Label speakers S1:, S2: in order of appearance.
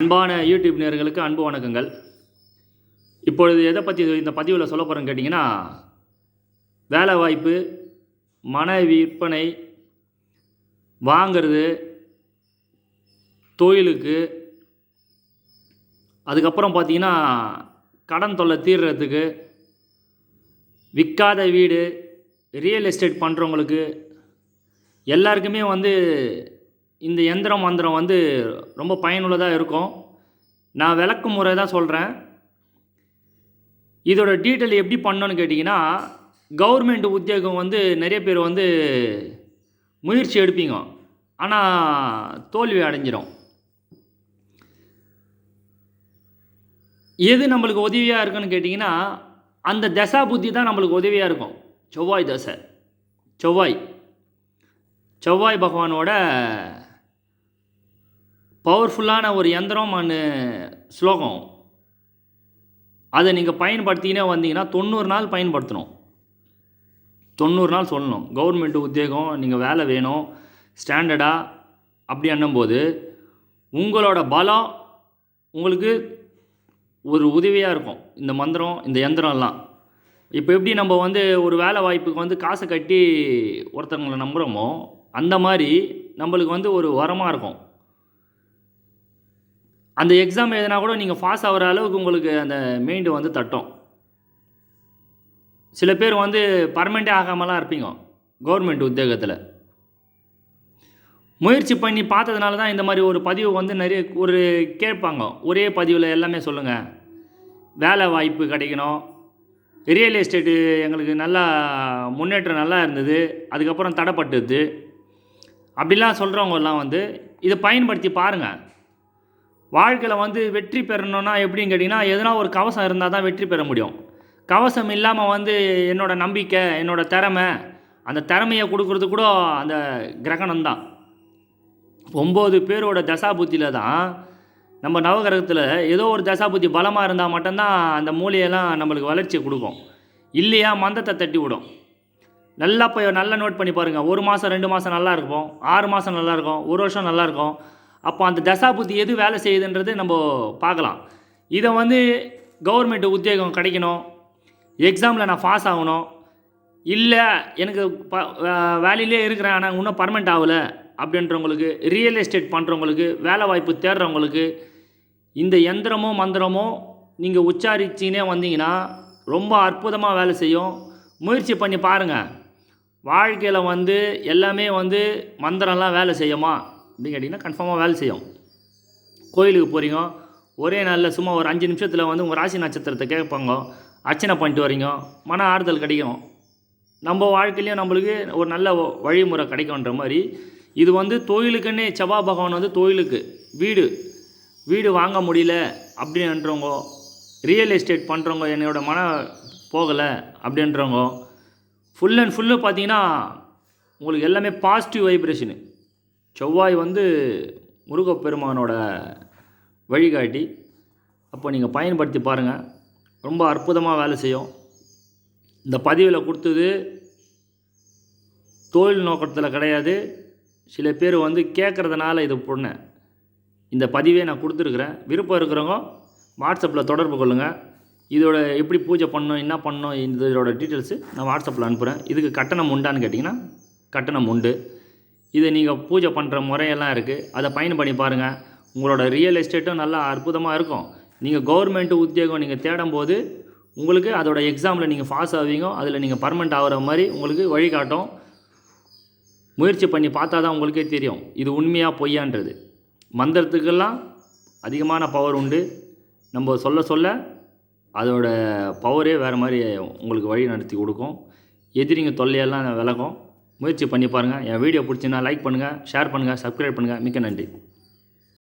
S1: அன்பான யூடியூப் நேர்களுக்கு அன்பு வணக்கங்கள். இப்பொழுது எதை பற்றி இந்த பதிவில் சொல்ல போகிறேன்னு கேட்டிங்கன்னா வேலை வாய்ப்பு மன விற்பனை வாங்கிறது தொழிலுக்கு அதுக்கப்புறம் பார்த்தீங்கன்னா கடன் தொல்லை தீர்றதுக்கு விற்காத வீடு ரியல் எஸ்டேட் பண்ணுறவங்களுக்கு எல்லாருக்குமே வந்து இந்த எந்திரம் மந்திரம் வந்து ரொம்ப பயனுள்ளதாக இருக்கும். நான் விளக்கு முறை தான் சொல்கிறேன் இதோட டீட்டெயில் எப்படி பண்ணோன்னு கேட்டிங்கன்னா கவர்மெண்ட் உத்தியோகம் வந்து நிறைய பேர் வந்து முயற்சி எடுப்பீங்க. ஆனால் தோல்வி அடைஞ்சிடும் எது நம்மளுக்கு உதவியாக இருக்குன்னு கேட்டிங்கன்னா அந்த தசா புத்தி தான் நம்மளுக்கு உதவியாக இருக்கும். செவ்வாய் தசை. செவ்வாய். செவ்வாய் பகவானோட பவர்ஃபுல்லான ஒரு யந்திரம் அண்ட் ஸ்லோகம். அதை நீங்கள் பயன்படுத்தினே வந்தீங்கன்னா தொண்ணூறு நாள் பயன்படுத்தணும். தொண்ணூறு நாள் சொல்லணும். கவர்மெண்ட் உத்தியோகம் நீங்கள் வேலை வேணும் ஸ்டாண்டர்டாக அப்படி அண்ணும்போது உங்களோட பலம் உங்களுக்கு ஒரு உதவியாக இருக்கும். இந்த மந்திரம் இந்த யந்திரம்லாம். இப்போ எப்படி நம்ம வந்து ஒரு வேலை வாய்ப்புக்கு வந்து காசை கட்டி ஒருத்தவங்களை நம்புகிறோமோ அந்த மாதிரி நம்மளுக்கு வந்து ஒரு வரமாக இருக்கும். அந்த எக்ஸாம் எதுனா கூட நீங்கள் பாஸ் ஆகிற அளவுக்கு உங்களுக்கு அந்த மைண்டு வந்து தட்டும். சில பேர் வந்து பர்மனெண்ட்டே ஆகாமலாம் இருப்பீங்க கவர்மெண்ட் உத்தியோகத்தில். முயற்சி பண்ணி பார்த்ததுனால தான் இந்த மாதிரி ஒரு பதிவு வந்து நிறைய ஒரு கேட்பாங்க. ஒரே பதிவில் எல்லாமே சொல்லுங்கள் வேலை வாய்ப்பு கிடைக்கணும். ரியல் எஸ்டேட்டு எங்களுக்கு நல்லா முன்னேற்றம் நல்லா இருந்தது. அதுக்கப்புறம் தடைப்பட்டது. அப்படிலாம் சொல்கிறவங்கெல்லாம் வந்து இதை பயன்படுத்தி பாருங்கள் வாழ்க்கையில் வந்து வெற்றி பெறணும்னா எப்படின்னு கேட்டிங்கன்னா எதனா ஒரு கவசம் இருந்தால் தான் வெற்றி பெற முடியும். கவசம் இல்லாமல் வந்து என்னோடய நம்பிக்கை என்னோடய திறமை அந்த திறமையை கொடுக்குறது கூட அந்த கிரகணம் தான். ஒம்பது பேரோட தசாபுத்தியில் தான் நம்ம நவகிரகத்தில் ஏதோ ஒரு தசாபுத்தி பலமாக இருந்தால் மட்டும்தான் அந்த மூலையெல்லாம் நம்மளுக்கு வளர்ச்சியை கொடுக்கும். இல்லையா மந்தத்தை தட்டி விடும். நல்லா போய் நல்லா நோட் பண்ணி பாருங்கள் ஒரு மாதம் ரெண்டு மாதம் நல்லா இருக்கும். ஆறு மாதம் நல்லாயிருக்கும் ஒரு வருஷம் நல்லாயிருக்கும் அப்போ அந்த தசாபுத்தி எது வேலை செய்யுதுன்றது நம்ம பார்க்கலாம். இதை வந்து கவர்மெண்ட் உத்தியோகம் கிடைக்கணும். எக்ஸாமில் நான் பாஸ் ஆகணும். இல்லை எனக்கு ப வேலையிலே இருக்கிறேன் ஆனால் இன்னும் பர்மனெண்ட் ஆகலை அப்படின்றவங்களுக்கு ரியல் எஸ்டேட் பண்ணுறவங்களுக்கு வேலை வாய்ப்பு தேடுறவங்களுக்கு இந்த எந்திரமோ மந்திரமோ நீங்கள் உச்சாரிச்சினே வந்தீங்கன்னா ரொம்ப அற்புதமாக வேலை செய்யும். முயற்சி பண்ணி பாருங்கள் வாழ்க்கையில் வந்து எல்லாமே வந்து மந்திரம்லாம் வேலை செய்யுமா? அப்படின்னு கேட்டிங்கன்னா கன்ஃபார்மாக வேலை செய்யும். கோயிலுக்கு போகிறீங்க ஒரே நாளில் சும்மா ஒரு அஞ்சு நிமிஷத்தில் வந்து உங்கள் ராசி நட்சத்திரத்தை கேட்பாங்க. அர்ச்சனை பண்ணிட்டு வரீங்க மன ஆறுதல் கிடைக்கும். நம்ம வாழ்க்கையிலையும் நம்மளுக்கு ஒரு நல்ல வ- வழிமுறை கிடைக்கும்ன்ற மாதிரி இது வந்து தொழிலுக்குன்னே செவ்வாய் பகவான் வந்து தொழிலுக்கு வீடு வீடு வாங்க முடியல அப்படின்றவங்க ரியல் எஸ்டேட் பண்ணுறவங்க என்னோட மன போகலை அப்படின்றவங்க ஃபுல் அண்ட் ஃபுல்லு பார்த்தீங்கன்னா உங்களுக்கு எல்லாமே பாசிட்டிவ் வைப்ரேஷனு செவ்வாய் வந்து முருகப்பெருமானோட வழிகாட்டி. அப்போ நீங்கள் பயன்படுத்தி பாருங்கள் ரொம்ப அற்புதமாக வேலை செய்யும். இந்த பதிவில் கொடுத்தது தொழில் நோக்கத்தில் கிடையாது. சில பேர் வந்து கேட்குறதுனால இது பண்ணேன் இந்த பதிவே நான் கொடுத்துருக்குறேன். விருப்பம் இருக்கிறவங்க வாட்ஸ்அப்பில் தொடர்பு கொள்ளுங்கள் இதோட எப்படி பூஜை பண்ணணும் என்ன பண்ணணும் இதோட டீட்டெயில்ஸு நான் வாட்ஸ்அப்பில் அனுப்புகிறேன் இதுக்கு கட்டணம் உண்டான்னு கேட்டிங்கன்னா கட்டணம் உண்டு. இது நீங்கள் பூஜை பண்ணுற முறையெல்லாம் இருக்குது அதை பயன் பண்ணி பாருங்கள் உங்களோட ரியல் எஸ்டேட்டும் நல்லா அற்புதமாக இருக்கும். நீங்கள் கவர்மெண்ட் உத்தியோகம் நீங்கள் தேடும்போது உங்களுக்கு அதோட எக்ஸாமில் நீங்கள் பாஸ் ஆவீங்க. அதில் நீங்கள் பர்மனெண்ட் ஆகிற மாதிரி உங்களுக்கு வழிகாட்டும். முயற்சி பண்ணி பார்த்தா தான் உங்களுக்கே தெரியும். இது உண்மையாக பொய்யான்றது. மந்திரத்துக்கெல்லாம் அதிகமான பவர் உண்டு. நம்ம சொல்ல சொல்ல அதோட பவரே வேறு மாதிரி உங்களுக்கு வழி நடத்தி கொடுக்கும். எதிரிங்க தொல்லையெல்லாம் விலகும். முயற்சி பண்ணி பாருங்கள் என் வீடியோ பிடிச்சின்னா லைக் பண்ணுங்கள் ஷேர் பண்ணுங்கள் சப்ஸ்கிரைப் பண்ணுங்கள் மிக்க நன்றி.